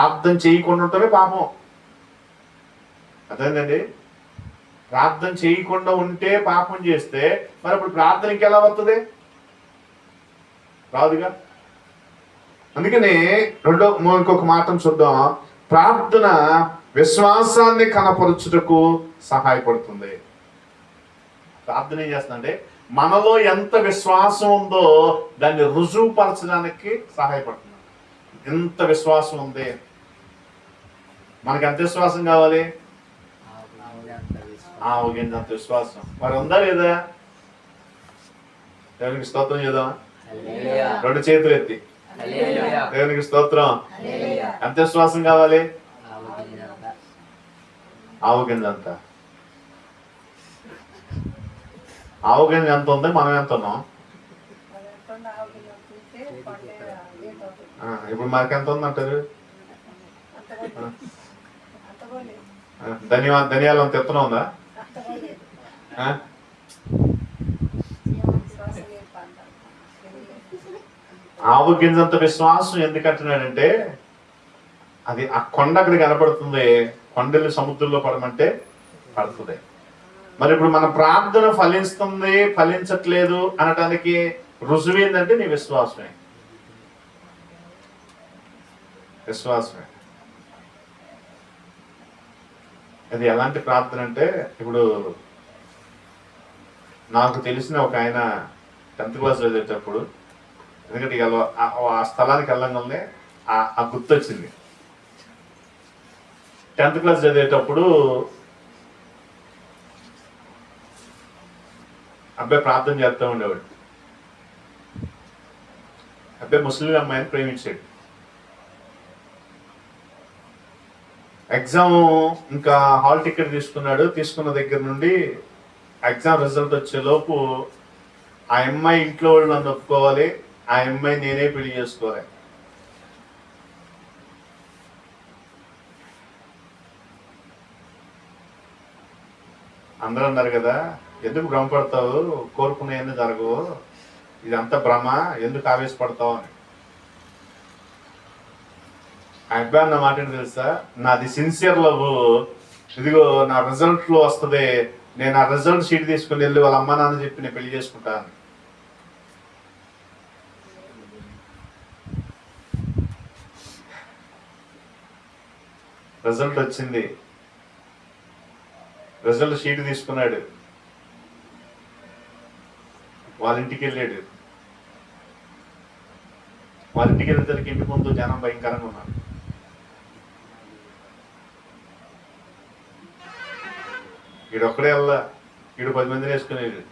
ప్రార్థన చేయకుండా ఉంటమే పాపం. అర్థమైందండి? ప్రార్థన చేయకుండా ఉంటే పాపం చేస్తే మరి అప్పుడు ప్రార్థన ఇంకెలా వస్తుంది రాదుగా? అందుకని రెండో ఇంకొక మాటను చూద్దాం. ప్రార్థన విశ్వాసాన్ని కనపరచుటకు సహాయపడుతుంది. ప్రార్థన ఏం చేస్తుందంటే మనలో ఎంత విశ్వాసం ఉందో దాన్ని రుజువుపరచడానికి సహాయపడుతుంది. ఎంత విశ్వాసం ఉంది? మనకి ఎంత విశ్వాసం కావాలి? ఆ ఒకంత అంత విశ్వాసం. మరి ఉందా లేదా? దేవునికి స్తోత్రం చేద్దామా? రెండు చేతులు ఎత్తి. దేవునికి స్తోత్రం. ఎంత విశ్వాసం కావాలి? ఆవు గింజ అంత ఆవు గింజ ఎంత ఉంది? మనం ఎంత ఉన్నాం? ఆ, ఇప్పుడు మనకి ఎంత ఉంది అంటారు ఆ, ధనియా ధనియాలు అంత ఎత్తున ఉందా? ఆవు గింజంత విశ్వాసం ఎందుకు అంటున్నాడంటే అది ఆ కొండ అక్కడ కనపడుతుంది కొండలు సముద్రంలో పడమంటే పడుతుంది. మరి ఇప్పుడు మన ప్రార్థన ఫలిస్తుంది ఫలించట్లేదు అనటానికి రుజువు ఏంటంటే నీ విశ్వాసమే. విశ్వాసమే. అది ఎలాంటి ప్రార్థన అంటే ఇప్పుడు నాకు తెలిసిన ఒక ఆయన టెన్త్ క్లాస్ చదివేటప్పుడు ఎందుకంటే ఆ- స్థలానికి వెళ్ళంగానే ఆ- ఆ గుర్తొచ్చింది. టెన్త్ క్లాస్ చదివేటప్పుడు అబ్బాయి ప్రార్థన చేస్తూ ఉండేవాడు. అబ్బాయి ముస్లిం అమ్మాయిని ప్రేమించాడు. ఎగ్జామ్ ఇంకా హాల్ టికెట్ తీసుకున్నాడు. తీసుకున్న దగ్గర నుండి ఎగ్జామ్ రిజల్ట్ వచ్చేలోపు ఆ అమ్మాయి ఇంట్లో వాళ్ళు నన్ను ఒప్పుకోవాలి. ఆ అమ్మాయి నేనే పెళ్ళి చేసుకోవాలి. అందరూ అన్నారు కదా ఎందుకు భ్రమపడతావు? కోరుకునేవన్నీ జరగవు. ఇదంతా భ్రమ. ఎందుకు ఆవేశపడతావు? అని. అబ్బాయి అన్న మాట తెలుసా? నాది సిన్సియర్ లవ్ ఇదిగో నా రిజల్ట్లో వస్తుంది. నేను ఆ రిజల్ట్ షీట్ తీసుకుని వెళ్ళి వాళ్ళ అమ్మ నాన్న చెప్పి నేను పెళ్ళి చేసుకుంటాను. రిజల్ట్ వచ్చింది. రిజల్ట్ షీట్ తీసుకున్నాడు. వాళ్ళ ఇంటికి వెళ్ళాడు. వాళ్ళ ఇంటికి వెళ్ళేసరికి ఇంటి ముందు జనం భయంకరంగా ఉన్నారు. ఈడు ఒక్కడే వెళ్ళా ఈడు పది మందిని వేసుకునేది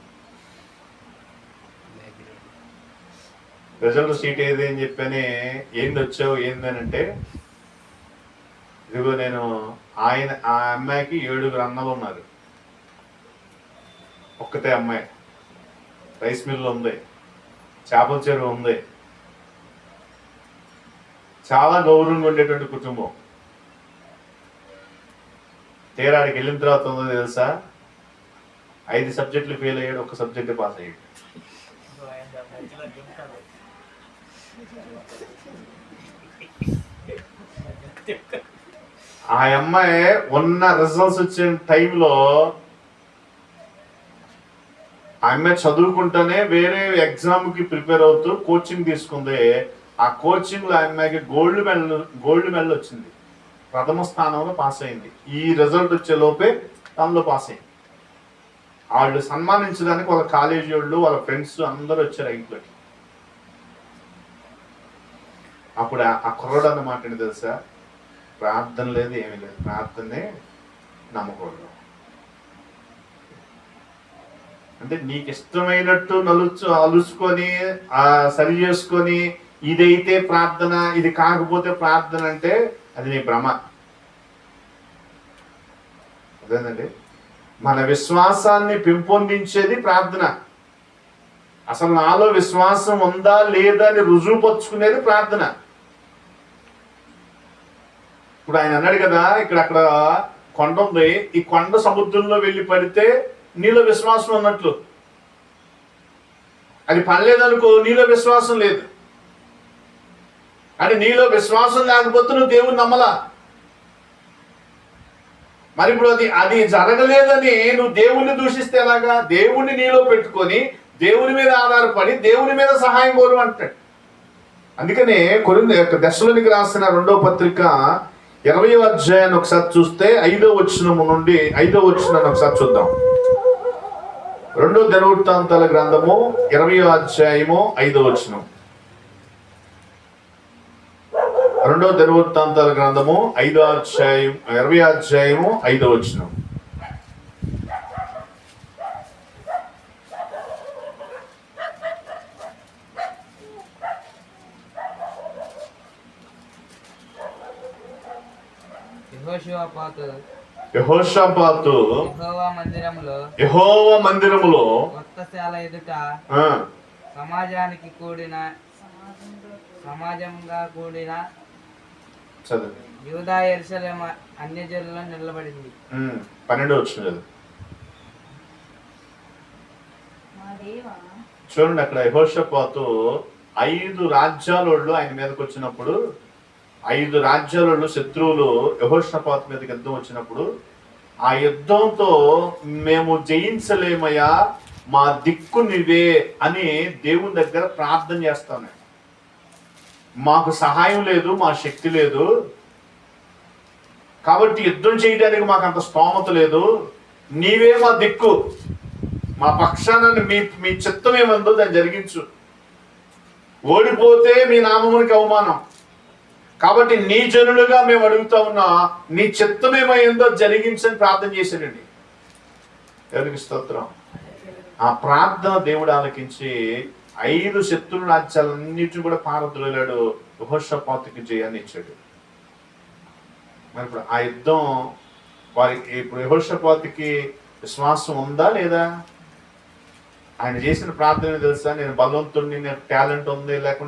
రిజల్ట్ సీట్ ఏది అని చెప్పని ఏంది వచ్చావు ఏంది అంటే ఇదిగో నేను ఆయన ఆ అమ్మాయికి ఏడుగురు అన్నలు ఉన్నారు. ఒక్కతే అమ్మాయి. రైస్ మిల్ ఉంది. చేపల చెరువు ఉంది. చాలా గౌరవంగా ఉండేటువంటి కుటుంబం. తీరాడికి వెళ్ళిన తర్వాత ఉందో తెలుసా? ఐదు సబ్జెక్టులు ఫెయిల్ అయ్యాడు ఒక సబ్జెక్ట్ పాస్ అయ్యాడు. ఆ అమ్మాయి ఉన్న రిజల్ట్స్ వచ్చిన టైంలో ఆ అమ్మాయి చదువుకుంటూనే వేరే ఎగ్జామ్కి ప్రిపేర్ అవుతూ కోచింగ్ తీసుకుంది. ఆ కోచింగ్లో ఆ అమ్మాయికి గోల్డ్ మెడల్ గోల్డ్ మెడల్ వచ్చింది. ప్రథమ స్థానంలో పాస్ అయింది. ఈ రిజల్ట్ వచ్చే లోపే తనలో పాస్ అయింది. వాళ్ళు సన్మానించడానికి వాళ్ళ కాలేజీ వాళ్ళు వాళ్ళ ఫ్రెండ్స్ అందరూ వచ్చారు ఇంట్లోకి అప్పుడు ఆ- ఆ కుర్రోడు అన్న మాట తెలుసా? ప్రార్థన లేదు ఏమీ లేదు. ప్రార్థనే నమ్మకూడదు. అంటే నీకు ఇష్టమైనట్టు నలుచు అలుచుకొని ఆ సరి చేసుకొని ఇదైతే ప్రార్థన ఇది కాకపోతే ప్రార్థన అంటే అది నీ భ్రమ. అదేనండి మన విశ్వాసాన్ని పెంపొందించేది ప్రార్థన. అసలు నాలో విశ్వాసం ఉందా లేదా అని రుజువుపరుచుకునేది ప్రార్థన. ఇప్పుడు ఆయన అన్నాడు కదా ఇక్కడ అక్కడ కొండ ఉంది. ఈ కొండ సముద్రంలో వెళ్ళి పడితే నీలో విశ్వాసం ఉన్నట్లు. అది పడలేదనుకో నీలో విశ్వాసం లేదు. అంటే నీలో విశ్వాసం లేకపోతే నువ్వు దేవుని నమ్మలా? మరి ఇప్పుడు అది అది జరగలేదని నువ్వు దేవుణ్ణి దూషిస్తే ఎలాగా? దేవుణ్ణి నీలో పెట్టుకొని దేవుని మీద ఆధారపడి దేవుని మీద సహాయం కోరు అంటాడు. అందుకనే కొరింది దశలోనికి రాసిన రెండో పత్రిక ఇరవై అధ్యాయాన్ని ఒకసారి చూస్తే ఐదో వచనము నుండి ఐదో వచనాన్ని ఒకసారి చూద్దాం. రెండో దినవృత్తాంతాల గ్రంథము ఇరవై అధ్యాయము ఐదో వచనం. రెండో దినవృత్తాంతాల గ్రంథము ఐదో అధ్యాయం ఇరవై అధ్యాయము ఐదో యెహోషువపాతు యహోషాపాతు యెహోవా మందిరములో కొత్తశాల ఎదుట సమాజానికి కూడిన సమాజంగా కూడిన చదువు. యూదా ఎరుసలేమ అన్యజనుల్లో నిలబడింది. ఉమ్, పన్నెండు వచ్చిన చదువు. మా దేవా. చూడండి అక్కడ యహోషపాతు ఐదు రాజ్యాలోళ్ళు ఆయన మీదకి వచ్చినప్పుడు ఐదు రాజ్యాలోళ్ళు శత్రువులు యహోషపాతు మీదకి యుద్ధం వచ్చినప్పుడు ఆ యుద్ధంతో మేము జయించలేమయ్యా మా దిక్కు నీవే అని దేవుని దగ్గర ప్రార్థన చేస్తాను మాకు సహాయం లేదు మా శక్తి లేదు. కాబట్టి యుద్ధం చేయడానికి మాకు అంత స్తోమత లేదు. నీవే మా దిక్కు. మా పక్షాన మీ మీ చిత్తం ఏమందో దాన్ని జరిగించు. ఓడిపోతే మీ నామమునికి అవమానం. కాబట్టి నీ జనులుగా మేము అడుగుతా ఉన్నా నీ చిత్తం ఏమైందో జరిగించని ప్రార్థన చేశానండి ఎవరికి స్తోత్రం. ఆ ప్రార్థన దేవుడు ఆలకించి ఐదు శత్రు రాజ్యాలన్నిటిని కూడా పారద్రోలాడు యహోషపాతుకి జయాన్ని ఇచ్చాడు. మరి ఇప్పుడు ఆ యుద్ధం వారికి ఇప్పుడు యహోషపాతికి విశ్వాసం ఉందా లేదా? ఆయన చేసిన ప్రార్థన తెలుసా? నేను బలవంతుడిని నేను టాలెంట్ ఉంది లేకుంటే